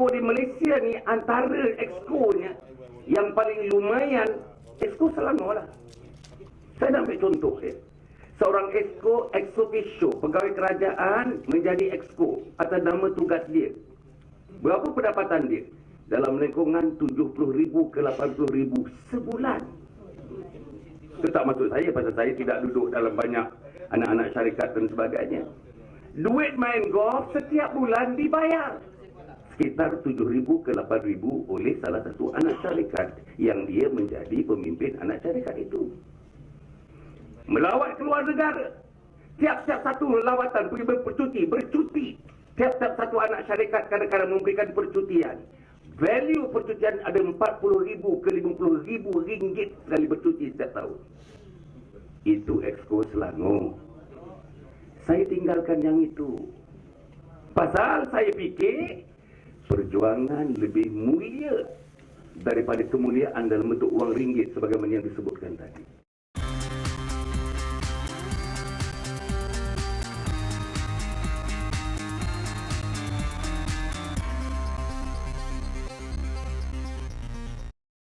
exco di Malaysia ni antara exco-nya yang paling lumayan exco Selangor lah. Saya nak ambil contoh ya. Seorang exco, ex officio, pegawai kerajaan menjadi exco atas nama tugas dia. Berapa pendapatan dia? Dalam lingkungan 70,000 ke 80,000 sebulan. Itu tak maksud saya pasal saya tidak duduk dalam banyak anak-anak syarikat dan sebagainya. Duit main golf setiap bulan dibayar. Sekitar 7,000 ke 8,000 oleh salah satu anak syarikat yang dia menjadi pemimpin anak syarikat itu. Melawat keluar negara. Tiap-tiap satu lawatan pergi bercuti, bercuti. Tiap-tiap satu anak syarikat kadang-kadang memberikan percutian. Value percutian ada 40,000 ke 50,000 ringgit sekali bercuti setiap tahun. Itu Exco Selangor. Saya tinggalkan yang itu. Pasal saya fikir perjuangan lebih mulia daripada kemuliaan dalam bentuk wang ringgit sebagaimana yang disebutkan tadi.